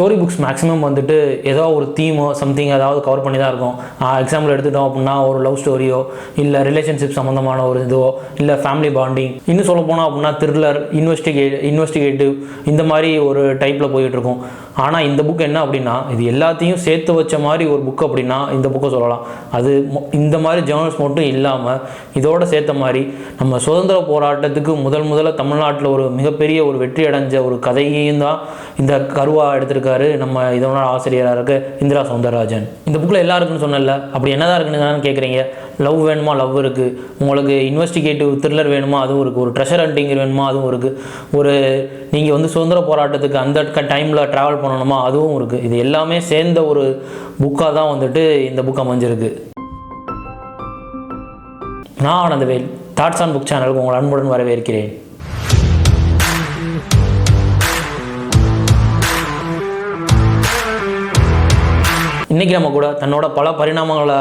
Story books maximum வந்துட்டு ஏதோ ஒரு தீமோ சம்திங் ஏதாவது கவர் பண்ணி தான் இருக்கும் எக்ஸாம்பிள் எடுத்துட்டோம் அப்படின்னா ஒரு லவ் ஸ்டோரியோ இல்லை ரிலேஷன்ஷிப் சம்மந்தமான ஒரு இதுவோ இல்லை ஃபேமிலி பாண்டிங் இன்னும் சொல்ல போனால் அப்படின்னா த்ரில்லர் இன்வெஸ்டிகே இன்வெஸ்டிகேட்டிவ் இந்த மாதிரி ஒரு டைப்பில் போயிட்டுருக்கும் ஆனால் இந்த புக் என்ன அப்படின்னா இது எல்லாத்தையும் சேர்த்து வச்ச மாதிரி ஒரு புக் அப்படின்னா இந்த புக்கை சொல்லலாம். அது இந்த மாதிரி ஜேர்னல்ஸ் மட்டும் இல்லாமல் இதோட சேர்த்த மாதிரி நம்ம சுதந்திர போராட்டத்துக்கு முதல் முதல்ல தமிழ்நாட்டில் ஒரு மிகப்பெரிய ஒரு வெற்றி அடைஞ்ச ஒரு கதையையும் தான் இந்த கருவா இருக்காரு நம்ம இதோட ஆசிரியராக இருக்க இந்திரா சௌந்தரராஜன் இந்த புக்கில் எல்லா இருக்குன்னு சொன்னல அப்படி என்னதான் இருக்குன்னு கேட்குறீங்க லவ் வேணுமா? லவ் இருக்குது உங்களுக்கு இன்வெஸ்டிகேட்டிவ் த்ரில்லர் வேணுமா? அதுவும் இருக்குது ஒரு ட்ரெஷர் ஹண்டிங் வேணுமா? அதுவும் இருக்குது ஒரு நீங்கள் வந்து சுதந்திர போராட்டத்துக்கு அந்த டைமில் ட்ராவல் பண்ணணுமா? அதுவும் இருக்குது இது எல்லாமே சேர்ந்த ஒரு புக்காக தான் வந்துட்டு இந்த புக் அமைஞ்சிருக்கு. நான் ஆனந்தவேல் தாட்ஸ் ஆன் புக் சேனலுக்கு உங்கள் அன்புடன் வரவேற்கிறேன். இன்றைக்கி நம்ம கூட தன்னோட பல பரிணாமங்களை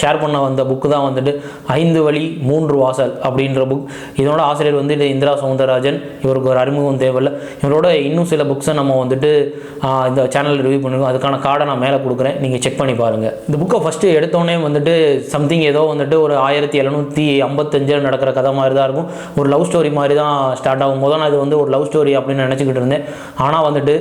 ஷேர் பண்ண வந்த புக்கு தான் வந்துட்டு ஐந்து வழி மூன்று வாசல் அப்படின்ற புக் இதனோட ஆசிரியர் வந்துட்டு இந்திரா சவுந்தரராஜன். இவருக்கு ஒரு அறிமுகம் தேவையில்ல. இவரோட இன்னும் சில புக்ஸை நம்ம வந்துட்டு இந்த சேனலில் ரிவ்யூ பண்ணிருக்கோம். அதுக்கான கார்டை நான் மேலே கொடுக்குறேன். நீங்கள் செக் பண்ணி பாருங்கள் இந்த புக்கை ஃபஸ்ட்டு எடுத்தோடனே வந்துட்டு சம்திங் ஏதோ வந்துட்டு ஒரு ஆயிரத்தி எழுநூற்றி ஐம்பத்தஞ்சில் நடக்கிற கதை மாதிரி தான் இருக்கும். ஒரு லவ் ஸ்டோரி மாதிரி தான் ஸ்டார்ட் ஆகும். போது நான் இது வந்து ஒரு லவ் ஸ்டோரி அப்படின்னு நினச்சிக்கிட்டு இருந்தேன். ஆனால் வந்துட்டு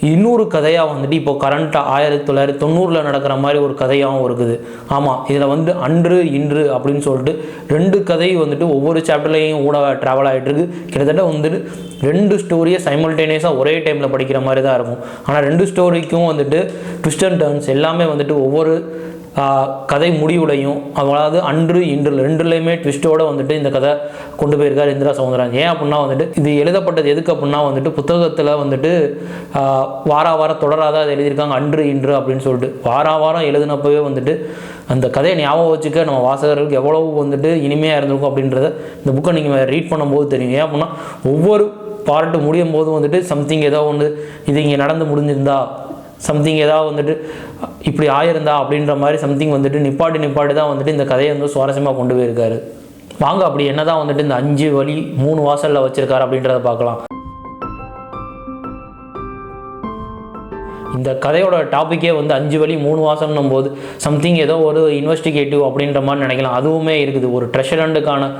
இன்னொரு கதையாக வந்துட்டு இப்போ கரண்ட்டாக ஆயிரத்தி தொள்ளாயிரத்தி தொண்ணூறில் நடக்கிற மாதிரி ஒரு கதையாகவும் இருக்குது. ஆமாம் இதில் வந்து அன்று இன்று அப்படின்னு சொல்லிட்டு ரெண்டு கதை வந்துட்டு ஒவ்வொரு சாப்டர்லையும் கூட ட்ராவல் ஆகிட்டுருக்கு கிட்டத்தட்ட வந்துட்டு ரெண்டு ஸ்டோரியை சைமல்டேனியஸாக ஒரே டைமில் படிக்கிற மாதிரி தான் இருக்கும். ஆனால் ரெண்டு ஸ்டோரிக்கும் வந்துட்டு ட்விஸ்ட் அண்ட் டர்ன்ஸ் எல்லாமே வந்துட்டு ஒவ்வொரு கதை முடிவுலையும் அதாவது அன்று இன்று ரெண்டுலேயுமே ட்விஸ்ட்டோடு வந்துட்டு இந்த கதை கொண்டு போயிருக்கார் இந்திரா சௌந்தரராஜன். ஏன் அப்படின்னா வந்துட்டு இது எழுதப்பட்டது எதுக்கு அப்படின்னா வந்துட்டு புத்தகத்தில் வந்துட்டு வார வாரம் தொடராக அதை எழுதியிருக்காங்க அன்று இன்று அப்படின்னு சொல்லிட்டு. வாரா வாரம் எழுதினப்பவே வந்துட்டு அந்த கதையை ஞாபகம் வச்சுக்க நம்ம வாசகர்களுக்கு எவ்வளவு வந்துட்டு இனிமையாக இருந்திருக்கும் அப்படின்றத இந்த புக்கை நீங்கள் ரீட் பண்ணும்போது தெரியும். ஏன் அப்படின்னா ஒவ்வொரு பாராட்டு முடியும் போது வந்துட்டு சம்திங் ஏதோ ஒன்று இது இங்கே நடந்து முடிஞ்சிருந்தா சம்திங் ஏதாவது வந்துட்டு இப்படி ஆயிருந்தா அப்படின்ற மாதிரி சம்திங் வந்துட்டு நிப்பாட்டி நிப்பாட்டி தான் வந்துட்டு இந்த கதையை வந்து சுவாரஸ்யமாக கொண்டு போயிருக்காரு. வாங்க அப்படி என்னதான் வந்துட்டு இந்த அஞ்சு வழி மூணு வாசலில் வச்சிருக்காரு அப்படின்றத பார்க்கலாம். இந்த கதையோட டாப்பிக்கே வந்து அஞ்சு வழி மூணு வாசம்னும் போது சம்திங் ஏதோ ஒரு இன்வெஸ்டிகேட்டிவ் அப்படின்ற மாதிரி நினைக்கலாம். அதுவுமே இருக்குது. ஒரு ட்ரெஷரண்டுக்கான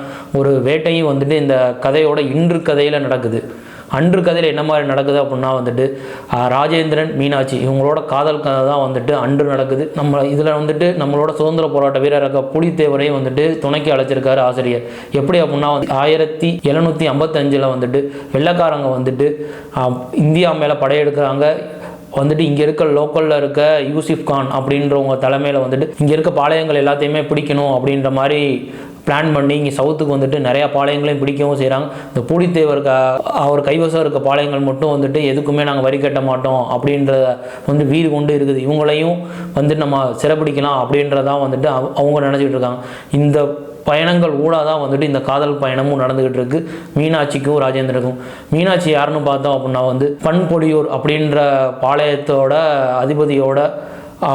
ஒரு வேட்டையும் வந்துட்டு இந்த கதையோட இன்று கதையில் நடக்குது. அன்று கதையில் என்ன மாதிரி நடக்குது அப்படின்னா வந்துட்டு ராஜேந்திரன் மீனாட்சி இவங்களோட காதல் கதை தான் வந்துட்டு அன்று நடக்குது. நம்ம இதில் வந்துட்டு நம்மளோட சுதந்திர போராட்ட வீரராக புலித்தேவரையும் வந்துட்டு துணைக்கு அழைச்சிருக்காரு ஆசிரியர். எப்படி அப்படின்னா வந்து ஆயிரத்தி எழுநூற்றி ஐம்பத்தஞ்சில் வந்துட்டு வெள்ளக்காரங்க வந்துட்டு இந்தியா மேலே படையெடுக்கிறாங்க. வந்துட்டு இங்கே இருக்க லோக்கலில் இருக்க யூசிஃப் கான் அப்படின்றவங்க தலைமையில் வந்துட்டு இங்கே இருக்க பாளையங்கள் எல்லாத்தையுமே பிடிக்கணும் அப்படின்ற மாதிரி பிளான் பண்ணி இங்கே சவுத்துக்கு வந்துட்டு நிறையா பாளையங்களையும் பிடிக்கவும் செய்கிறாங்க இந்த பூலித்தேவர் அவர் கைவசம் இருக்க பாளையங்கள் மட்டும் வந்துட்டு எதுக்குமே நாங்கள் வரி கட்ட மாட்டோம் அப்படின்ற வந்து வீடு கொண்டு இருக்குது. இவங்களையும் வந்துட்டு நம்ம சிறப்பிடிக்கலாம் அப்படின்றதான் வந்துட்டு அவங்க நினச்சிக்கிட்டு இருக்காங்க. இந்த பயணங்கள் ஊடாக தான் வந்துட்டு இந்த காதல் பயணமும் நடந்துகிட்டு இருக்கு. மீனாட்சிக்கும் ராஜேந்திரக்கும் மீனாட்சி யாருன்னு பார்த்தோம் அப்படின்னா வந்து பண்பொடியூர் அப்படின்ற பாளையத்தோட அதிபதியோட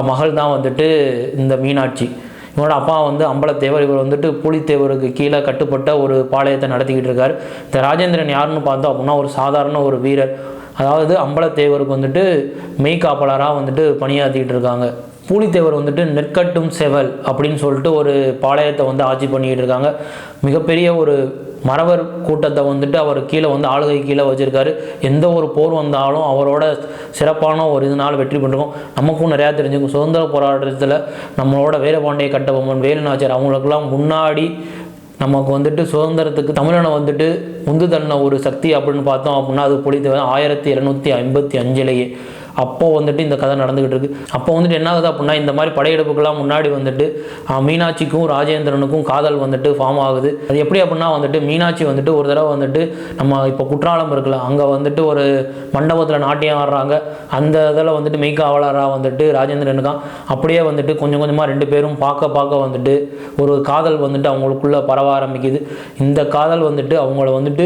மகள் தான் வந்துட்டு இந்த மீனாட்சி. இவனோட அப்பா வந்து அம்பலத்தேவர். இவர் வந்துட்டு புலித்தேவருக்கு கீழே கட்டுப்பட்ட ஒரு பாளையத்தை நடத்திக்கிட்டு இருக்கார் இந்த ராஜேந்திரன் யாருன்னு பார்த்தோம் அப்படின்னா ஒரு சாதாரண ஒரு வீரர். அதாவது அம்பலத்தேவருக்கு வந்துட்டு மெய்காப்பாளராக வந்துட்டு பணியாற்றிக்கிட்டு இருக்காங்க பூலித்தேவர் வந்துட்டு நெற்கட்டும் செவல் அப்படின்னு சொல்லிட்டு ஒரு பாளையத்தை வந்து ஆட்சி பண்ணிக்கிட்டு இருக்காங்க மிகப்பெரிய ஒரு மறவர் கூட்டத்தை வந்துட்டு அவர் கீழே வந்து ஆளுகை கீழே வச்சுருக்காரு. எந்த ஒரு போர் வந்தாலும் அவரோட சிறப்பான ஒரு இதனால் வெற்றி பண்ணிருக்கோம் நமக்கும் நிறையா தெரிஞ்சுக்கும் சுதந்திர போராட்டத்தில் நம்மளோட வீரபாண்டிய கட்டபொம்மன் வேலுநாச்சியார் அவங்களுக்கெல்லாம் முன்னாடி நமக்கு வந்துட்டு சுதந்திரத்துக்கு தமிழனை வந்துட்டு உந்து தன்ன ஒரு சக்தி அப்படின்னு பார்த்தோம் அப்படின்னா அது புலித்தேவர் ஆயிரத்தி எழுநூற்றி ஐம்பத்தி அஞ்சுலேயே. அப்போ வந்துட்டு இந்த கதை நடந்துகிட்டு இருக்கு. அப்போ வந்துட்டு என்ன ஆகுது அப்படின்னா இந்த மாதிரி படையெடுப்புக்கெல்லாம் முன்னாடி வந்துட்டு மீனாட்சிக்கும் ராஜேந்திரனுக்கும் காதல் வந்துட்டு ஃபார்ம் ஆகுது. அது எப்படி அப்படின்னா வந்துட்டு மீனாட்சி வந்துட்டு ஒரு தடவை வந்துட்டு நம்ம இப்போ குற்றாலம் இருக்குல்ல அங்கே வந்துட்டு ஒரு மண்டபத்தில் நாட்டியம் ஆடுறாங்க. அந்த இதில் வந்துட்டு மெய்காவலராக வந்துட்டு ராஜேந்திரனுக்கும் அப்படியே வந்துட்டு கொஞ்சம் கொஞ்சமாக ரெண்டு பேரும் பார்க்க பார்க்க வந்துட்டு ஒரு காதல் வந்துட்டு அவங்களுக்குள்ள பரவ ஆரம்பிக்குது. இந்த காதல் வந்துட்டு அவங்கள வந்துட்டு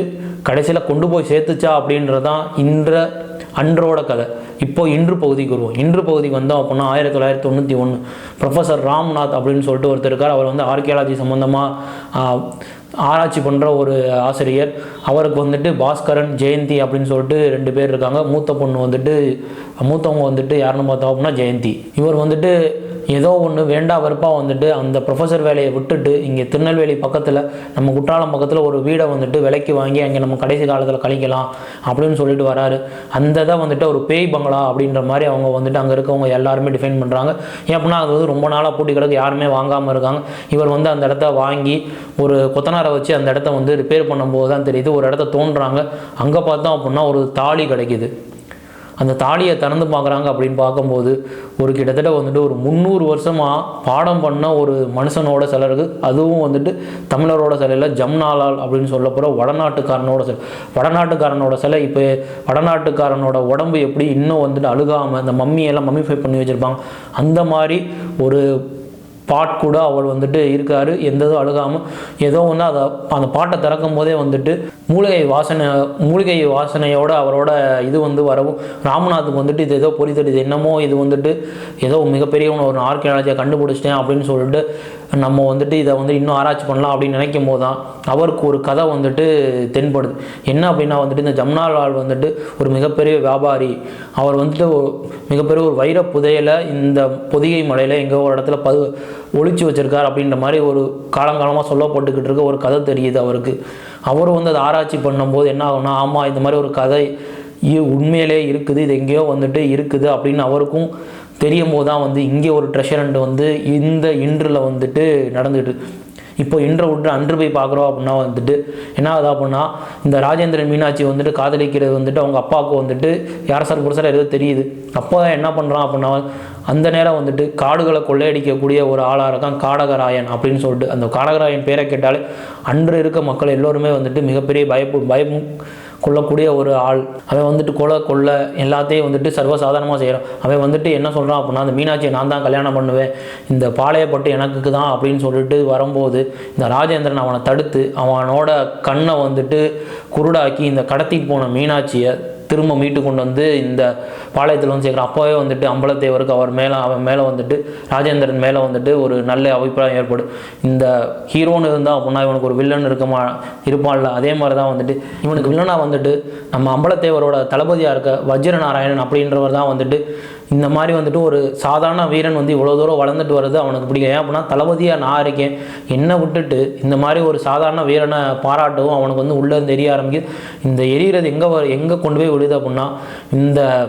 கடைசியில் கொண்டு போய் சேர்த்துச்சா அப்படின்றதான் இன்ற அன்றோட கதை. இப்போ இன்று பகுதிக்கு வருவோம். இன்று பகுதிக்கு வந்தோம் அப்படின்னா ஆயிரத்தி தொள்ளாயிரத்தி தொண்ணூற்றி ஒன்று ப்ரொஃபஸர் ராம்நாத் அப்படின்னு சொல்லிட்டு ஒருத்தர் இருக்கார். அவர் வந்து ஆர்கியாலஜி சம்மந்தமாக ஆராய்ச்சி பண்ணுற ஒரு ஆசிரியர். அவருக்கு வந்துட்டு பாஸ்கரன் ஜெயந்தி அப்படின்னு சொல்லிட்டு ரெண்டு பேர் இருக்காங்க. மூத்த பொண்ணு வந்துட்டு மூத்தவங்க வந்துட்டு யாருன்னு பார்த்தோம் அப்படின்னா ஜெயந்தி. இவர் வந்துட்டு ஏதோ ஒன்று வேண்டா வெறுப்பாக வந்துட்டு அந்த ப்ரொஃபஸர் வேலையை விட்டுட்டு இங்கே திருநெல்வேலி பக்கத்தில் நம்ம குற்றாலம் பக்கத்தில் ஒரு வீடை வந்துட்டு விலைக்கு வாங்கி அங்கே நம்ம கடைசி காலத்தில் கழிக்கலாம் அப்படின்னு சொல்லிட்டு வராரு. அந்த இதை வந்துட்டு ஒரு பேய் பங்களா அப்படின்ற மாதிரி அவங்க வந்துட்டு அங்கே இருக்கவங்க எல்லாருமே டிஃபைன் பண்ணுறாங்க ஏன் அப்படின்னா அது வந்து ரொம்ப நாளாக பூட்டி கிடக்கு யாருமே வாங்காமல் இருக்காங்க. இவர் வந்து அந்த இடத்த வாங்கி ஒரு கொத்தனாரை வச்சு அந்த இடத்த வந்து ரிப்பேர் பண்ணும்போது தான் தெரியுது ஒரு இடத்த தோன்றாங்க அங்கே பார்த்தோம் அப்படின்னா ஒரு தாலி கிடைக்குது. அந்த தாலியை திறந்து பார்க்குறாங்க அப்படின்னு பார்க்கும்போது ஒரு கிட்டத்தட்ட வந்துட்டு ஒரு முந்நூறு வருஷமாக பாடம் பண்ண ஒரு மனுஷனோட சிலை இருக்குது அதுவும் வந்துட்டு தமிழரோட சிலையில் ஜம்னாலால் அப்படின்னு சொல்ல போகிற வடநாட்டுக்காரனோட சிலை. வடநாட்டுக்காரனோட சிலை இப்போ வடநாட்டுக்காரனோட உடம்பு எப்படி இன்னும் வந்துட்டு அழுகாமல் இந்த மம்மியெல்லாம் மம்மிஃபை பண்ணி வச்சுருப்பாங்க. அந்த மாதிரி ஒரு பாட் கூட அவர் வந்துட்டு இருக்காரு. எந்த இதுவும் அழுகாமல் ஏதோ ஒன்று அதை அந்த பாட்டை திறக்கும் போதே வந்துட்டு மூலிகை வாசனை மூலிகை வாசனையோட அவரோட இது வந்து வரவும் ராமநாத்துக்கு வந்துட்டு இது ஏதோ புரிதல் என்னமோ இது வந்துட்டு ஏதோ மிகப்பெரிய ஒன்று ஒரு ஆர்கியாலஜியை கண்டுபிடிச்சிட்டேன் அப்படின்னு சொல்லிட்டு நம்ம வந்துட்டு இதை வந்து இன்னும் ஆராய்ச்சி பண்ணலாம் அப்படின்னு நினைக்கும் போது தான் அவருக்கு ஒரு கதை வந்துட்டு தென்படுது. என்ன அப்படின்னா வந்துட்டு இந்த ஜம்னாலால் வந்துட்டு ஒரு மிகப்பெரிய வியாபாரி. அவர் வந்துட்டு ஒரு மிகப்பெரிய ஒரு வைர புதையலை இந்த பொதிகை மலையில் எங்கே ஒரு இடத்துல பது ஒழிச்சு வச்சுருக்கார் அப்படின்ற மாதிரி ஒரு காலங்காலமாக சொல்லப்பட்டுக்கிட்டு இருக்க ஒரு கதை தெரியுது அவருக்கு. அவரும் வந்து அதை ஆராய்ச்சி பண்ணும்போது என்ன ஆகும்னா ஆமாம் இந்த மாதிரி ஒரு கதை இ- உண்மையிலே இருக்குது இது எங்கேயோ வந்துட்டு இருக்குது அப்படின்னு அவருக்கும் தெரியும் போது தான் வந்து இங்கே ஒரு ட்ரெஷரண்ட் வந்து இந்த இன்றில் வந்துட்டு நடந்துட்டு இப்போ இன்றை விட்டு அன்று போய் பார்க்குறோம் அப்படின்னா வந்துட்டு என்ன ஆகுது அப்படின்னா இந்த ராஜேந்திரன் மீனாட்சி வந்துட்டு காதலிக்கிறது வந்துட்டு அவங்க அப்பாவுக்கு வந்துட்டு யார் சார் புருஷர் ஏதோ தெரியுது. அப்போ தான் என்ன பண்ணுறான் அப்படின்னா அந்த நேரம் வந்துட்டு காடுகளை கொள்ளையடிக்கக்கூடிய ஒரு ஆளாக இருக்கான் காடகராயன் அப்படின்னு சொல்லிட்டு. அந்த காடகராயன் பேரை கேட்டாலே அன்று இருக்க மக்கள் எல்லோருமே வந்துட்டு மிகப்பெரிய பயப்பு பயம் கொள்ளக்கூடிய ஒரு ஆள். அவன் வந்துட்டு கொலை கொள்ள எல்லாத்தையும் வந்துட்டு சர்வசாதாரணமாக செய்கிறான் அவன் வந்துட்டு என்ன சொல்கிறான் அப்படின்னா அந்த மீனாட்சியை நான் தான் கல்யாணம் பண்ணுவேன். இந்த பாளையப்பட்டு எனக்கு தான் அப்படின்னு சொல்லிட்டு வரும்போது இந்த ராஜேந்திரன் அவனை தடுத்து அவனோட கண்ணை வந்துட்டு குருடாக்கி இந்த கடத்திட்டு போன மீனாட்சியை திரும்ப மீட்டு கொண்டு வந்து இந்த பாளையத்தில் வந்து சேர்க்குறான் அப்போவே வந்துட்டு அம்பலத்தேவருக்கு அவர் மேலே அவன் மேலே வந்துட்டு ராஜேந்திரன் மேலே வந்துட்டு ஒரு நல்ல அபிப்பிராயம் ஏற்படும். இந்த ஹீரோன்னு இருந்தால் அப்படின்னா இவனுக்கு ஒரு வில்லன் இருக்குமா இருப்பான்ல. அதே மாதிரி தான் வந்துட்டு இவனுக்கு வில்லனாக வந்துட்டு நம்ம அம்பலத்தேவரோட தளபதியாக இருக்க வஜ்ர நாராயணன் அப்படின்றவர் தான் வந்துட்டு இந்த மாதிரி வந்துட்டு ஒரு சாதாரண வீரன் வந்து இவ்வளோ தூரம் வளர்ந்துட்டு வர்றது அவனுக்கு பிடிக்கும். ஏன் அப்படின்னா தளபதியாக நான் இருக்கேன். என்னை விட்டுட்டு இந்த மாதிரி ஒரு சாதாரண வீரனை பாராட்டவும் அவனுக்கு வந்து உள்ளே தெரிய ஆரம்பிக்குது. இந்த எரியறது எங்கே வ எங்கே கொண்டு போய் விடுது அப்படின்னா இந்த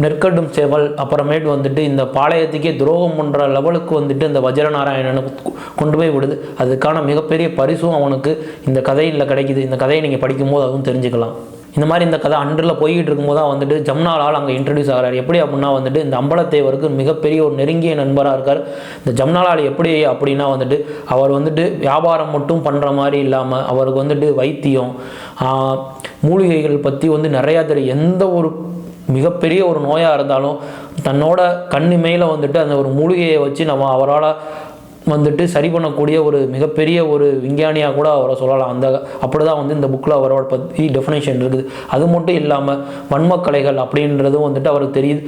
நெற்கடும் சேவல் அப்புறமேட்டு வந்துட்டு இந்த பாளையத்துக்கே துரோகம் பண்ணுற லெவலுக்கு வந்துட்டு இந்த வஜ்ரநாராயணனுக்கு கொ- கொண்டு போய் விடுது. அதுக்கான மிகப்பெரிய பரிசும் அவனுக்கு இந்த கதையில் கிடைக்குது. இந்த கதையை நீங்கள் படிக்கும்போது அதுவும் தெரிஞ்சுக்கலாம். இந்த மாதிரி இந்த கதை அன்றில் போய்கிட்டு இருக்கும்போது தான் வந்துட்டு ஜம்னாலால் அங்கே இன்ட்ரடியூஸ் ஆகிறார். எப்படி அப்படின்னா வந்துட்டு இந்த அம்பலத்தேவருக்கு மிகப்பெரிய ஒரு நெருங்கிய நண்பராக இருக்கார். இந்த ஜம்னாலால் எப்படி அப்படின்னா வந்துட்டு அவர் வந்துட்டு வியாபாரம் மட்டும் பண்ணுற மாதிரி இல்லாமல் அவருக்கு வந்துட்டு வைத்தியம் மூலிகைகள் பற்றி வந்து நிறையா தெரியும். எந்த ஒரு மிகப்பெரிய ஒரு நோயாக இருந்தாலும் தன்னோட கண்ணு மேலே வந்துட்டு அந்த ஒரு மூலிகையை வச்சு நம்ம அவரால் வந்துட்டு சரி பண்ணக்கூடிய ஒரு மிகப்பெரிய ஒரு விஞ்ஞானியாக கூட அவரை சொல்லலாம். அந்த அப்படி தான் வந்து இந்த புக்கில் அவரோட பற்றி டெஃபினேஷன் இருக்குது. அது மட்டும் இல்லாமல் வன்மக்கலைகள் அப்படின்றதும் வந்துட்டு அவருக்கு தெரியுது.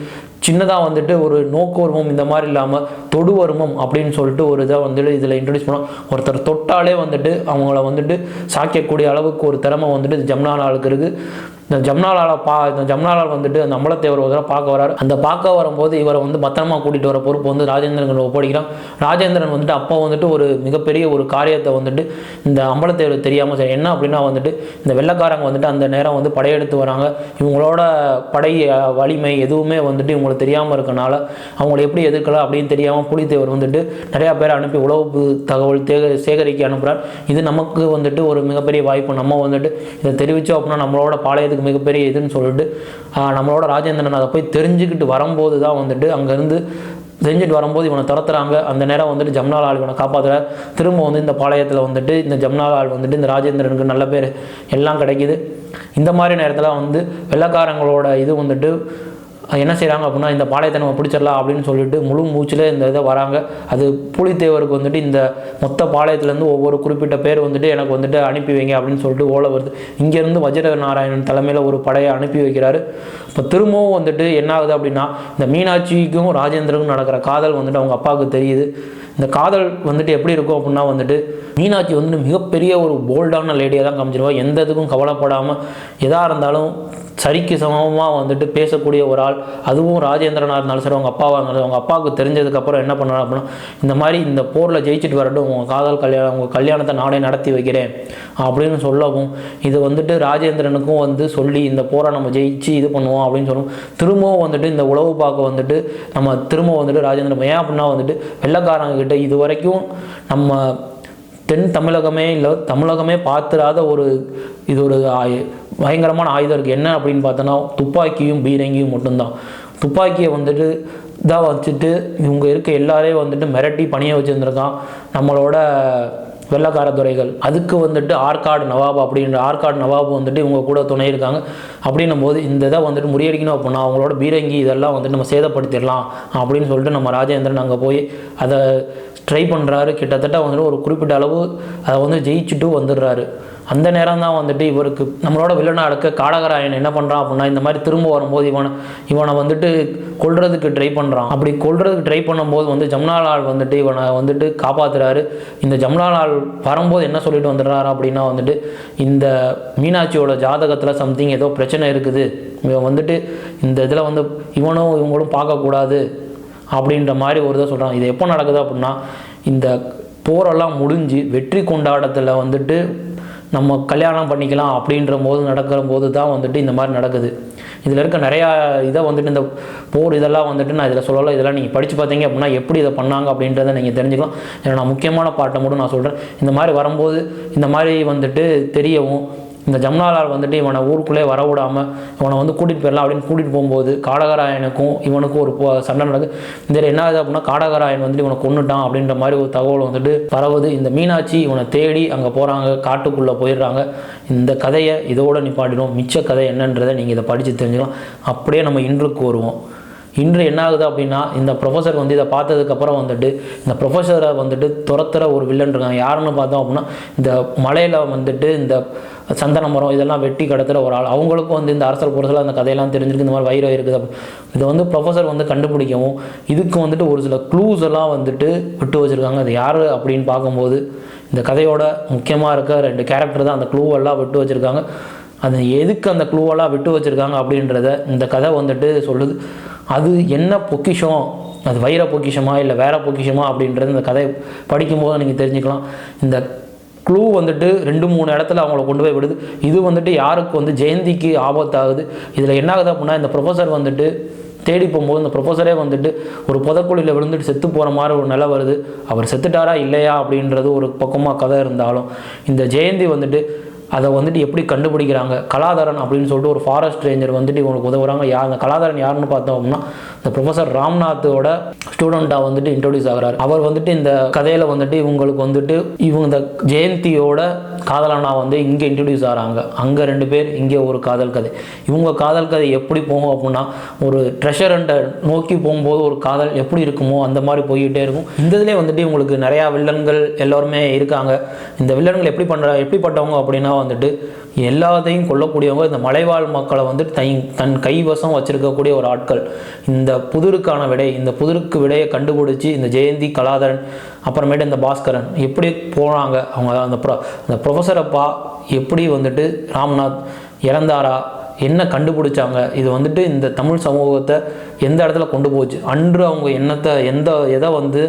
சின்னதாக வந்துட்டு ஒரு நோக்குவர்மம் இந்த மாதிரி இல்லாமல் தொடுவர்மம் அப்படின்னு சொல்லிட்டு ஒரு இதை வந்துட்டு இதில் இன்ட்ரடியூஸ் பண்ணோம். ஒருத்தர் தொட்டாலே வந்துட்டு அவங்கள வந்துட்டு சாய்க்கக்கூடிய அளவுக்கு ஒரு திறமை வந்துட்டு இந்த இருக்குது இந்த ஜம்னாலால் பா இந்த ஜம்னாலால் வந்துட்டு அந்த அம்பலத்தேவர் ஒரு தடவை பார்க்க வராரு. அந்த பார்க்க வரும்போது இவரை வந்து பத்திரமா கூட்டிகிட்டு வர பொறுப்பு வந்து ராஜேந்திரன் ஒப்படைக்கிறான். ராஜேந்திரன் வந்துட்டு அப்போ வந்துட்டு ஒரு மிகப்பெரிய ஒரு காரியத்தை வந்துட்டு இந்த அம்பலத்தேவர் தெரியாமல் சரி என்ன அப்படின்னா வந்துட்டு இந்த வெள்ளைக்காரங்க வந்துட்டு அந்த நேரம் வந்து படையெடுத்து வராங்க. இவங்களோட படை வலிமை எதுவுமே வந்துட்டு இவங்களுக்கு தெரியாமல் இருக்கனால அவங்களை எப்படி எதிர்க்கலாம் அப்படின்னு தெரியாமல் புலித்தேவர் வந்துட்டு நிறையா பேரை அனுப்பி உளவு தகவல் தேக சேகரிக்க அனுப்புகிறார் இது நமக்கு வந்துட்டு ஒரு மிகப்பெரிய வாய்ப்பு. நம்ம வந்துட்டு இதை தெரிவித்தோம் அப்படின்னா நம்மளோட பாளையத்துக்கு மிகப்பெரிய இதுன்னு சொல்லிட்டு நம்மளோட ராஜேந்திரன் அதை போய் தெரிஞ்சுக்கிட்டு வரும்போது தான் வந்துட்டு அங்கேருந்து செஞ்சுட்டு வரும்போது இவனை துரத்துறாங்க. அந்த நேரம் வந்துட்டு ஆள் இவனை காப்பாற்றுற திரும்ப வந்து இந்த பாளையத்தில் வந்துட்டு இந்த ஜம்னாலால் வந்துட்டு இந்த ராஜேந்திரனுக்கு நல்ல பேர் எல்லாம் கிடைக்குது. இந்த மாதிரி நேரத்தில் வந்து வெள்ளைக்காரங்களோட இது வந்துட்டு என்ன செய்கிறாங்க அப்படின்னா இந்த பாளையத்தை நம்ம பிடிச்சிடலாம் அப்படின்னு சொல்லிட்டு முழு மூச்சில் இந்த இதை வராங்க. அது புலித்தேவருக்கு வந்துட்டு இந்த மொத்த பாளையத்துலேருந்து ஒவ்வொரு குறிப்பிட்ட பேர் வந்துட்டு எனக்கு வந்துட்டு அனுப்பி வைங்க அப்படின்னு சொல்லிட்டு ஓலை வருது. இங்கேருந்து வஜ்ர நாராயணன் தலைமையில் ஒரு படையை அனுப்பி வைக்கிறாரு. இப்போ திரும்பவும் வந்துட்டு என்ன ஆகுது அப்படின்னா இந்த மீனாட்சிக்கும் ராஜேந்திரனுக்கும் நடக்கிற காதல் வந்துட்டு அவங்க அப்பாவுக்கு தெரியுது. இந்த காதல் வந்துட்டு எப்படி இருக்கும் அப்படின்னா வந்துட்டு மீனாட்சி வந்துட்டு மிகப்பெரிய ஒரு போல்டான லேடியாக தான் காமிச்சிருவா. எந்த இதுக்கும் கவலைப்படாமல் எதாக இருந்தாலும் சரிக்கு சமமாக வந்துட்டு பேசக்கூடிய ஒரு ஆள் அதுவும் ராஜேந்திரனாக இருந்தாலும் சரி அவங்க அப்பாவாக இருந்தாலும் அவங்க அப்பாவுக்கு தெரிஞ்சதுக்கப்புறம் என்ன பண்ணுறாங்க அப்படின்னா இந்த மாதிரி இந்த போரில் ஜெயிச்சுட்டு வரட்டும் உங்கள் காதல் கல்யாணம் உங்கள் கல்யாணத்தை நானே நடத்தி வைக்கிறேன் அப்படின்னு சொல்லவும் இது வந்துட்டு ராஜேந்திரனுக்கும் வந்து சொல்லி இந்த போரை நம்ம ஜெயிச்சு இது பண்ணுவோம் அப்படின்னு சொல்லுவோம் திரும்பவும் வந்துட்டு இந்த உளவு பார்க்க வந்துட்டு நம்ம திரும்ப வந்துட்டு ராஜேந்திரன் ஏன் அப்படின்னா வந்துட்டு வெள்ளக்காரங்கக்கிட்ட இது வரைக்கும் நம்ம தென் தமிழகமே இல்லை தமிழகமே பார்த்துடாத ஒரு இது ஒரு ஆயு- பயங்கரமான ஆயுதம் இருக்குது என்ன அப்படின்னு பார்த்தோன்னா துப்பாக்கியும் பீரங்கியும் மட்டும்தான். துப்பாக்கியை வந்துட்டு இதாக வச்சுட்டு இவங்க இருக்க எல்லாரையும் வந்துட்டு மிரட்டி பணியை வச்சுருந்துருக்கான் நம்மளோட வெள்ளக்கார துறைகள் அதுக்கு வந்துட்டு ஆற்காடு நவாப் அப்படின்ற ஆற்காடு நவாப் வந்துட்டு இவங்க கூட துணை இருக்காங்க. அப்படின்னும் போது இந்த இதை வந்துட்டு முறியடிக்கணும் அப்படின்னா அவங்களோட பீரங்கி இதெல்லாம் வந்துட்டு நம்ம சேதப்படுத்திடலாம் அப்படின்னு சொல்லிட்டு நம்ம ராஜேந்திரன் அங்கே போய் அதை ட்ரை பண்ணுறாரு கிட்டத்தட்ட வந்துட்டு ஒரு குறிப்பிட்ட அளவு அதை வந்து ஜெயிச்சுட்டு வந்துடுறாரு. அந்த நேரம் தான் வந்துட்டு இவருக்கு நம்மளோட வில்லனா இருக்க காடகராயன் என்ன பண்ணுறான் அப்படின்னா இந்த மாதிரி திரும்ப வரும்போது இவனை இவனை வந்துட்டு கொள்றதுக்கு ட்ரை பண்ணுறான் அப்படி கொள்றதுக்கு ட்ரை பண்ணும்போது வந்து ஜம்னாலால் வந்துட்டு இவனை வந்துட்டு காப்பாற்றுறாரு இந்த ஜம்னாலால் வரும்போது என்ன சொல்லிட்டு வந்துடுறாரு அப்படின்னா வந்துட்டு இந்த மீனாட்சியோட ஜாதகத்தில் சம்திங் ஏதோ பிரச்சனை இருக்குது. இவன் வந்துட்டு இந்த இதில் வந்து இவனும் இவங்களும் பார்க்கக்கூடாது அப்படின்ற மாதிரி ஒரு இதை சொல்கிறான் இது எப்போ நடக்குது அப்படின்னா இந்த போரெல்லாம் முடிஞ்சு வெற்றி கொண்டாட்டத்தில் வந்துட்டு நம்ம கல்யாணம் பண்ணிக்கலாம் அப்படின்ற போது நடக்கிற போது தான் வந்துட்டு இந்த மாதிரி நடக்குது. இதில் இருக்க நிறையா இதை வந்துட்டு இந்த போர் இதெல்லாம் வந்துட்டு நான் இதில் சொல்லலை. இதெல்லாம் நீங்கள் படித்து பார்த்தீங்க அப்படின்னா எப்படி இதை பண்ணாங்க அப்படின்றத நீங்கள் தெரிஞ்சுக்கலாம். இதில் நான் முக்கியமான பாட்டை மட்டும் நான் சொல்கிறேன் இந்த மாதிரி வரும்போது இந்த மாதிரி வந்துட்டு தெரியவும் இந்த ஜம்னாலால் வந்துட்டு இவனை ஊருக்குள்ளே வர விடாமல் இவனை வந்து கூட்டிகிட்டு போயிடலாம் அப்படின்னு கூட்டிகிட்டு போகும்போது காடகராயனுக்கும் இவனுக்கும் ஒரு போ- சண்டை நடக்குது. இதில் என்ன ஆகுது அப்படின்னா காடகராயன் வந்துட்டு இவனை கொண்டுட்டான் அப்படின்ற மாதிரி ஒரு தகவல் வந்துட்டு பரவுது. இந்த மீனாட்சி இவனை தேடி அங்கே போகிறாங்க காட்டுக்குள்ளே போயிடுறாங்க. இந்த கதையை இதோடு நிப்பாட்டிடும் மிச்ச கதை என்னன்றதை நீங்கள் இதை படித்து தெரிஞ்சுக்கலாம். அப்படியே நம்ம இன்றுக்கு வருவோம் இன்று என்ன ஆகுது அப்படின்னா இந்த ப்ரொஃபஸர் வந்து இதை பார்த்ததுக்கப்புறம் வந்துட்டு இந்த ப்ரொஃபஸரை வந்துட்டு துரத்துற ஒரு வில்லன் இருக்காங்க. யாருன்னு பார்த்தோம் அப்படின்னா இந்த மலையில் வந்துட்டு இந்த சந்தன மரம் இதெல்லாம் வெட்டி கடத்துகிற ஒரு ஆள். அவங்களுக்கும் வந்து இந்த அரசர் புரசல் அந்த கதையெல்லாம் தெரிஞ்சிருக்கு இந்த மாதிரி வைரம் இருக்குது. இதை வந்து ப்ரொஃபஸர் வந்து கண்டுபிடிக்கவும் இதுக்கு வந்துட்டு ஒரு சில க்ளூஸ் எல்லாம் வந்துட்டு விட்டு வச்சுருக்காங்க. அது யார் அப்படின்னு பார்க்கும்போது இந்த கதையோட முக்கியமாக இருக்க ரெண்டு கேரக்டர் தான் அந்த க்ளூவெல்லாம் விட்டு வச்சுருக்காங்க. அது எதுக்கு அந்த க்ளூவெல்லாம் விட்டு வச்சுருக்காங்க அப்படின்றத இந்த கதை வந்துட்டு சொல்லுது. அது என்ன பொக்கிஷம்? அது வைர பொக்கிஷமா இல்லை வேற பொக்கிஷமா அப்படின்றது இந்த கதை படிக்கும்போது நீங்கள் தெரிஞ்சுக்கலாம். இந்த க்ளூ வந்துட்டு ரெண்டு மூணு இடத்துல அவங்கள கொண்டு போய் விடுது. இது வந்துட்டு யாருக்கு வந்து ஜெயந்திக்கு ஆபத்தாகுது. இதில் என்ன ஆகுது அப்படின்னா இந்த ப்ரொஃபஸர் வந்துட்டு தேடி போகும்போது இந்த ப்ரொஃபஸரே வந்துட்டு ஒரு புதக்குழியில் விழுந்துட்டு செத்து போகிற மாதிரி ஒரு நிலை வருது. அவர் செத்துட்டாரா இல்லையா அப்படின்றது ஒரு பக்கமாக கதை இருந்தாலும் இந்த ஜெயந்தி வந்துட்டு அதை வந்துட்டு எப்படி கண்டுபிடிக்கிறாங்க? கலாதரன் அப்படின்னு சொல்லிட்டு ஒரு ஃபாரஸ்ட் ரேஞ்சர் வந்துட்டு இவங்களுக்கு உதவுறாங்க. யார் அந்த கலாதரன் யாருன்னு பார்த்தோம் அப்படின்னா இந்த ப்ரொஃபஸர் ராம்நாத்தோட ஸ்டூடெண்ட்டாக வந்துட்டு இன்ட்ரோடியூஸ் ஆகிறார். அவர் வந்துட்டு இந்த கதையில் வந்துட்டு இவங்களுக்கு வந்துட்டு இவங்க இந்த ஜெயந்தியோட காதலனா வந்து இங்கே இன்ட்ரடியூஸ் ஆகிறாங்க அங்கே ரெண்டு பேர் இங்கே ஒரு காதல் கதை. இவங்க காதல் கதை எப்படி போகும் அப்படின்னா ஒரு ட்ரெஷர் நோக்கி போகும்போது ஒரு காதல் எப்படி இருக்குமோ அந்த மாதிரி போய்கிட்டே இருக்கும். இந்த இதிலே வந்துட்டு இவங்களுக்கு நிறையா வில்லன்கள் எல்லோருமே இருக்காங்க. இந்த வில்லன்கள் எப்படி பண்ணுற எப்படிப்பட்டவங்க அப்படின்னா வந்துட்டு எல்லாத்தையும் கொல்லக்கூடியவங்க இந்த மலைவாழ் மக்களை வந்து தன் தன் கைவசம் வச்சுருக்கக்கூடிய ஒரு ஆட்கள். இந்த புதிருக்கான விடை இந்த புதிருக்கு விடையை கண்டுபிடிச்சி இந்த ஜெயந்தி கலாதரன் அப்புறமேட்டு இந்த பாஸ்கரன் எப்படி போனாங்க? அவங்க அந்த ப்ரொ அந்த ப்ரொஃபஸரப்பா எப்படி வந்துட்டு ராம்நாத் இறந்தாரா? என்ன கண்டுபிடிச்சாங்க? இது வந்துட்டு இந்த தமிழ் சமூகத்தை எந்த இடத்துல கொண்டு போச்சு? அன்று அவங்க என்னத்தை எந்த எதை வந்து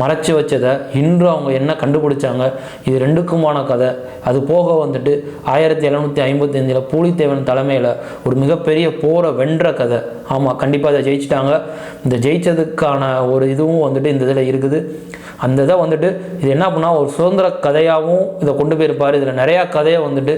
மறைச்சி வச்சதை இன்று அவங்க என்ன கண்டுபிடிச்சாங்க? இது ரெண்டுக்குமான கதை. அது போக வந்துட்டு ஆயிரத்தி எழுநூற்றி ஐம்பத்தஞ்சில் பூலித்தேவன் தலைமையில் ஒரு மிகப்பெரிய போரை வென்ற கதை. ஆமாம் கண்டிப்பாக அதை ஜெயிச்சிட்டாங்க. இந்த ஜெயிச்சதுக்கான ஒரு இதுவும் வந்துட்டு இந்த இதில் இருக்குது. அந்த இதை வந்துட்டு இது என்ன பண்ணால் ஒரு சுதந்திர கதையாகவும் இதை கொண்டு போயிருப்பார். இதில் நிறையா கதையை வந்துட்டு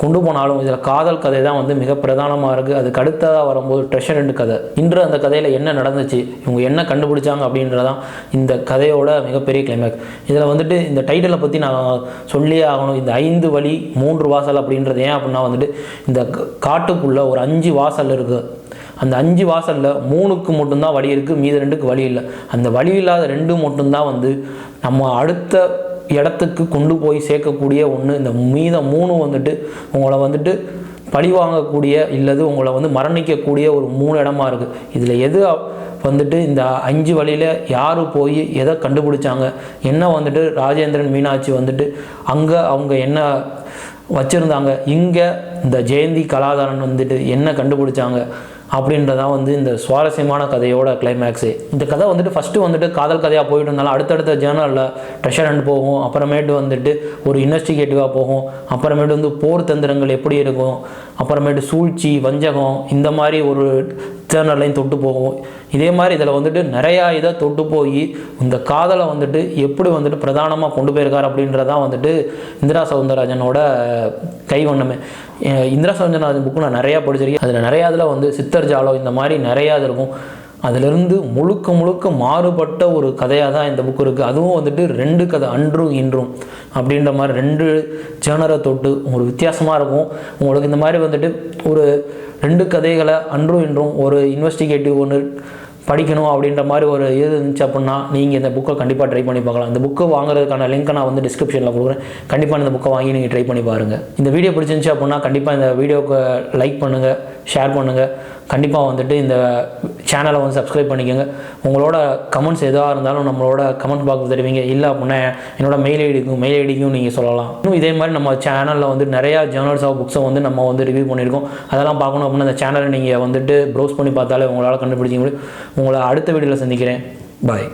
கொண்டு போனாலும் இதில் காதல் கதை தான் வந்து மிக பிரதானமாக இருக்குது அதுக்கு அடுத்ததாக வரும்போது ட்ரெஷர் ரெண்டு கதை. இன்று அந்த கதையில் என்ன நடந்துச்சு இவங்க என்ன கண்டுபிடிச்சாங்க அப்படின்றதான் இந்த கதையோட மிகப்பெரிய கிளைமேக்ஸ் இதில் வந்துட்டு இந்த டைட்டிலை பற்றி நான் சொல்லியே ஆகணும். இந்த ஐந்து வழி மூன்று வாசல் அப்படின்றது ஏன் அப்படின்னா வந்துட்டு இந்த காட்டுக்குள்ளே ஒரு அஞ்சு வாசல் இருக்குது அந்த அஞ்சு வாசலில் மூணுக்கு மட்டும்தான் வழி இருக்குது மீதி ரெண்டுக்கு வழி இல்லை. அந்த வழி இல்லாத ரெண்டு மட்டும்தான் வந்து நம்ம அடுத்த இடத்துக்கு கொண்டு போய் சேர்க்கக்கூடிய ஒன்று இந்த மீத மூணு வந்துட்டு உங்களை வந்துட்டு பழி வாங்கக்கூடிய இல்லது உங்களை வந்து மரணிக்கக்கூடிய ஒரு மூணு இடமா இருக்குது இதில் எது வந்துட்டு இந்த அஞ்சு வழியில் யார் போய் எதை கண்டுபிடிச்சாங்க? என்ன வந்துட்டு ராஜேந்திரன் மீனாட்சி வந்துட்டு அங்கே அவங்க என்ன வச்சுருந்தாங்க? இங்கே இந்த ஜெயந்தி கலாதாரன் வந்துட்டு என்ன கண்டுபிடிச்சாங்க? அப்படின்றதான் வந்து இந்த சுவாரஸ்யமான கதையோட கிளைமேக்ஸு இந்த கதை வந்துட்டு ஃபஸ்ட்டு வந்துட்டு காதல் கதையாக போயிட்டு இருந்தாலும் அடுத்தடுத்த ஜேர்னலில் ட்ரெஷர் அண்ட் போகும் அப்புறமேட்டு வந்துட்டு ஒரு இன்வெஸ்டிகேட்டிவாக போகும் அப்புறமேட்டு வந்து போர் தந்திரங்கள் எப்படி இருக்கும் அப்புறமேட்டு சூழ்ச்சி வஞ்சகம் இந்த மாதிரி ஒரு ஜேர்னல்லையும் தொட்டு போகும். இதே மாதிரி இதில் வந்துட்டு நிறையா இதை தொட்டு போய் இந்த காதலை வந்துட்டு எப்படி வந்துட்டு பிரதானமாக கொண்டு போயிருக்கார் அப்படின்றதான் வந்துட்டு இந்திரா சவுந்தரராஜனோட கைவண்ணமே இந்திரா சவுந்தரராஜன் புக்கு நான் நிறையா படிச்சிருக்கேன். அதில் நிறையா இதில் வந்து சித்தர் ஜாலம் இந்த மாதிரி நிறையா இது இருக்கும். அதிலிருந்து முழுக்க முழுக்க மாறுபட்ட ஒரு கதையாக தான் இந்த புக்கு இருக்குது அதுவும் வந்துட்டு ரெண்டு கதை அன்றும் இன்றும் அப்படின்ற மாதிரி ரெண்டு ஜேனரை தொட்டு உங்களுக்கு வித்தியாசமாக இருக்கும். உங்களுக்கு இந்த மாதிரி வந்துட்டு ஒரு ரெண்டு கதைகளை அன்றும் இன்றும் ஒரு இன்வெஸ்டிகேட்டிவ் ஒன்று படிக்கணும் அப்படின்ற மாதிரி ஒரு இது இருந்துச்சு அப்படின்னா நீங்கள் இந்த புக்கை கண்டிப்பாக ட்ரை பண்ணி பார்க்கலாம். இந்த புக்கு வாங்குறதுக்கான லிங்க்கை நான் வந்து டிஸ்கிரிப்ஷனில் கொடுக்குறேன். கண்டிப்பாக இந்த புக்கை வாங்கி நீங்கள் ட்ரை பண்ணி பாருங்கள் இந்த வீடியோ பிடிச்சிருந்துச்சு அப்படின்னா கண்டிப்பாக இந்த வீடியோக்கு லைக் பண்ணுங்கள் ஷேர் பண்ணுங்கள் கண்டிப்பாக வந்துட்டு இந்த சேனலை வந்து சப்ஸ்கிரைப் பண்ணிக்கோங்க. உங்களோட கமெண்ட்ஸ் எதாக இருந்தாலும் நம்மளோட கமெண்ட் பாக்ஸ் தெரிவிங்க. இல்லை அப்படின்னா என்னோட மெயில் ஐடிக்கும் மெயில் ஐடிக்கும் நீங்கள் சொல்லலாம். இன்னும் இதே மாதிரி நம்ம சேனலில் வந்து நிறையா ஜேர்னல்ஸ் ஆஃப் புக்ஸை வந்து நம்ம வந்து ரிவ்யூ பண்ணியிருக்கோம். அதெல்லாம் பார்க்கணும் அப்படின்னா அந்த சேனலை நீங்கள் வந்துட்டு ப்ரௌஸ் பண்ணி பார்த்தாலே உங்களால் கண்டுபிடிச்சிக்க முடியும். உங்களை அடுத்த வீடியோவில் சந்திக்கிறேன். பாய்